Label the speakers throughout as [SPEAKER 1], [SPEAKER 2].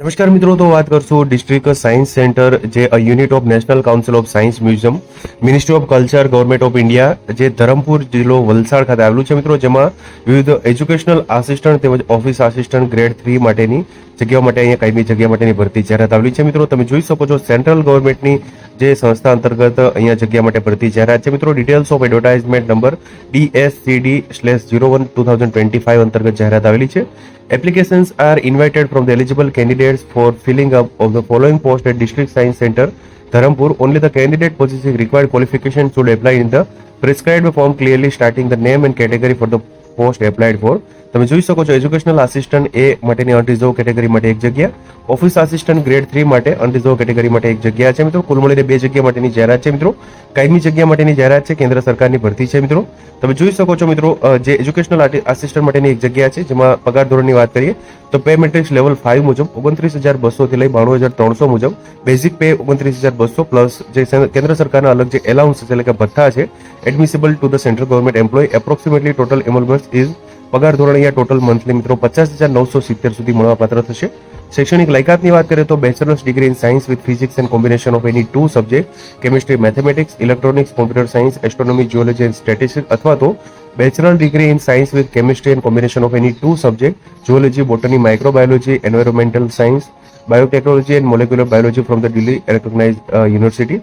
[SPEAKER 1] નમસ્કાર મિત્રો, તો વાત કરશું ડિસ્ટ્રિક્ટ સાયન્સ સેન્ટર જે a unit of national council of science museum ministry of culture government of India જે ધરમપુર જિલ્લો વલસાડ ખાતે આવેલું છે મિત્રો, જેમાં વિવિધ એજ્યુકેશનલ આસિસ્ટન્ટ તેમજ ઓફિસ આસિસ્ટન્ટ ગ્રેડ થ્રી માટેની જગ્યાઓ માટે અહીંયા કાયમી જગ્યા માટેની ભરતી જાહેરાત આવેલી છે મિત્રો તમે જોઈ શકો છો સેન્ટ્રલ ગવર્મેન્ટની જે સંસ્થા અંતર્ગત અહીંયા જગ્યા માટે ભરતી જાહેરાત છે મિત્રો details of advertisement number DSCD slash zero one two thousand twenty five અંતર્ગત જાહેરાત આવેલી છે Applications are invited from the eligible candidates for filling up of the following post at District Science Center, Dharampur. Only the candidate possessing required qualifications should apply in the prescribed form clearly stating the name and category for the post applied for. તમે જોઈ શકો છો educational assistant એ માટેની unreserved category માટે એક જગ્યા, office assistant grade three માટે unreserved category માટે એક જગ્યા છે મિત્રો. કુલ મળીને બે જગ્યા માટેની જાહેરાત છે મિત્રો. કાયમી જગ્યા માટેની જાહેરાત છે, કેન્દ્ર સરકારની ભરતી છે મિત્રો. તમે જોઈ શકો છો મિત્રો જે એજ્યુકેશનલ આસિસ્ટન્ટ માટેની એક જગ્યા છે, જેમાં પગાર ધોરણની વાત કરીએ, તો પે મેટ્રિક્સ લેવલ ફાઇવ મુજબ ઓગણત્રીસ હજાર બસોથી લઈ બાણું હજાર ત્રણસો મુજબ બેઝિક પે ઓગણત્રીસ હજાર બસો પ્લસ જે કેન્દ્ર સરકારના અલગ જે એલાઉન્સ એટલે કે ભથ્થા છે admissible to the central government employ approximately total emolument is પગાર ધોરણ અહીંયા ટોટલ મંથલી મિત્રો પચાસ હજાર નવસો સિત્તેર સુધી મળવાપાત્ર થશે. શૈક્ષણિક લાયકાતની વાત કરીએ તો bachelors degree in science with physics and combination of any two subject chemistry mathematics electronics computer science astronomy geology and statistics અથવા તો bachelor degree in science with chemistry and combination of any two subject geology botany microbiology environmental science biotechnology and molecular biology from the Delhi recognise university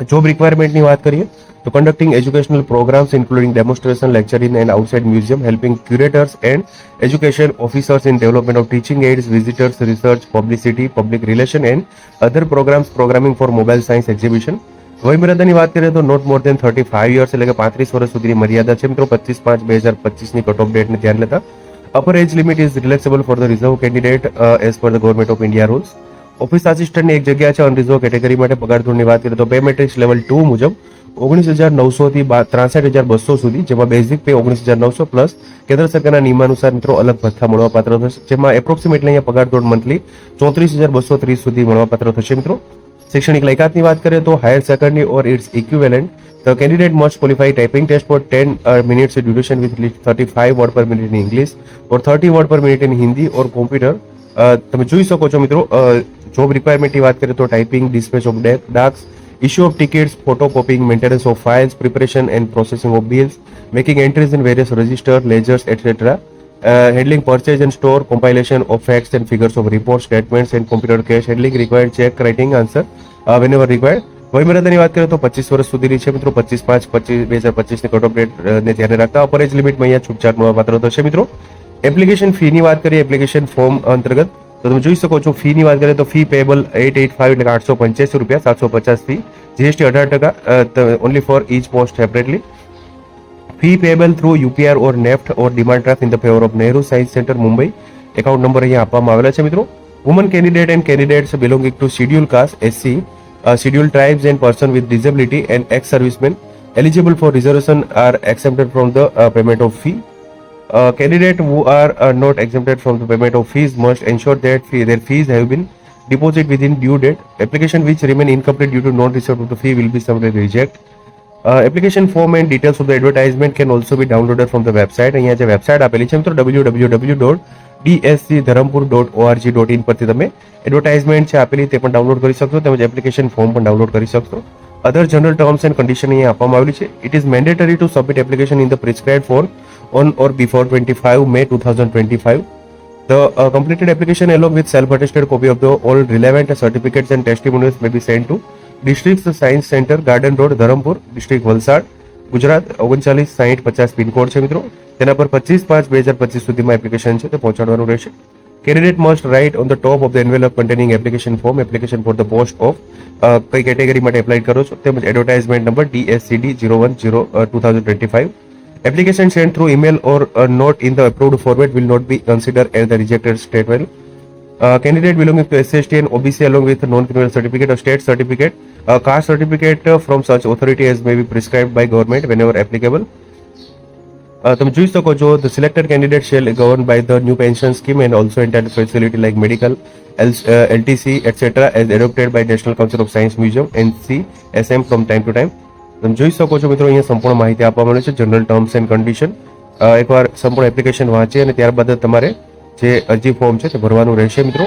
[SPEAKER 1] job રિક્વાયરમેન્ટની વાત કરીએ, તો conducting educational programmes including demonstration lecturing and outside museum helping curators and education officers in development of teaching aids visitors research publicity public relation and other programmes programming for mobile science exhibition વયમર્યાદાની વાત કરીએ તો not more than thirty five years એટલે કે પાંત્રીસ વર્ષ સુધીની મર્યાદા છે મિત્રો. પચીસ પાંચ, બે હજાર પચીસની કટ ઓફ ડેટને ધ્યાન લેતા. Upper age limit is relaxable for the reserve candidate as per the government of India rules office આસિસ્ટન્ટની એક જગ્યા છે અનરિઝર્વ કેટેગરી માટે પગાર ધોરણની વાત કરીએ તો પે મેટ્રિક્સ લેવલ ટુ મુજબ ઓગણીસ હજાર નવસોથી ત્રાસઠ હજાર બસો સુધી, જેમાં બેઝિક પે ઓગણીસ હજાર નવસો પ્લસ કેન્દ્ર સરકારના નિયમાનુસાર મિત્રો અલગ ભથ્થા મળવાપાત્ર થશે. જેમાં એપ્રોક્સિમેટલી અહીંયા પગાર ધોરણ મંથલી ચોત્રીસ હજાર બસો ત્રીસ સુધી મળવાપાત્ર થશે મિત્રો. શૈક્ષણિક લાયકાતની વાત કરીએ તો higher secondary or its equivalent the candidate must qualify typing test for ten minutes duration with thirty five word per minute in English or thirty word per minute in Hindi or computer તમે જોઈ શકો છો મિત્રો job રિક્વાયરમેન્ટની વાત કરીએ તો typing dispatch of daks issue of tickets photocopying maintenance of files preparation and processing of bills making entries in various register ledgers etcetera handling purchase and store compilation of facts and figures of reports statements and computer cash handling required check writing answer uh, whenever required. વયમર્યાદાની વાત કરીએ તો પચીસ વર્ષ સુધીની છે મિત્રો પચીસ પાંચ પચીસ બે હજાર પચીસની કટ ઓફ ડેટ ને ધ્યાને રાખતા અપર એજ લિમિટમાં અહીંયા છૂટછાટ મળવાપાત્ર થશે મિત્રો એપ્લિકેશન ફીની વાત કરીએ એપ્લિકેશન ફોર્મ અંતર્ગત તો તમે જોઈ શકો છો, ફીની વાત કરીએ તો fee payable at eight five એટલે આઠસો પંચ્યાસી રૂપિયા, સાતસો પચાસ ફી. જીએસટી અઢાર ટકા only for each post separately fee payable through યુપીઆર or NEFT or demand draft in the favour of Nehru science centre Mumbai account number અહીંયા આપવામાં આવેલા છે, મિત્રો. Woman candidate and candidates belonging to schedule caste SC schedule tribes and person with disability and ex servicemen eligible for reservation are accepted from the payment of fee. Uh, candidate who are uh, not exempted from the payment of fees must ensure that fee, their fees have been deposited within due date. Application which remain incomplete due to non-receipt of the fee will be summarily reject. Uh, application form and details of the advertisement can also be downloaded from the website. અહીંયા જે website આપેલી છે મિત્રો www dot DSC Dharampur dot ORG dot in પરથી તમે advertisement છે આપેલી તે પણ ડાઉનલોડ કરી શકશો તેમજ એપ્લિકેશન ફોર્મ પણ ડાઉનલોડ કરી શકશો other general terms and condition અહીંયા આપવામાં આવેલી છે it is mandatory to submit application in the prescribe for on or before 25 May 2025. The uh, completed application along with self-attested copy of the all relevant certificates and testimonials may be sent to District Science Center, Garden Road, Dharampur district Valsad Gujarat ઓગણચાલીસ સાહીઠ પચાસ pin code છે મિત્રો તેના પર પચીસ પાંચ બે હજાર પચીસ સુધીમાં એપ્લિકેશન છે તે પહોંચાડવાનું રહેશે candidate must write on the top of the envelope containing application form application for the post of કઈ કેટેગરી માટે એપ્લાય કરો છો તેમજ advertisement number DSCD zero one zero two thousand twenty five Application through email or uh, not in the approved format will not be considered as the rejected statement. Uh, candidate belonging to SST and OBC along with non-criminal certificate or state certificate, a caste certificate uh, from such authority as may be prescribed by government whenever applicable. Uh, તમે જોઈ શકો છો candidate shall govern by the new pension scheme and also entitled facility like medical L- uh, LTC etc as adopted by National Council of Science Museum NC SM from time to time તમે જોઈ શકો છો મિત્રો અહીંયા સંપૂર્ણ માહિતી આપવામાં આવે છે જનરલ ટર્મ્સ એન્ડ કન્ડિશન એકવાર સંપૂર્ણ એપ્લિકેશન વાંચી અને ત્યારબાદ તમારે જે અરજી ફોર્મ છે તે ભરવાનું રહેશે મિત્રો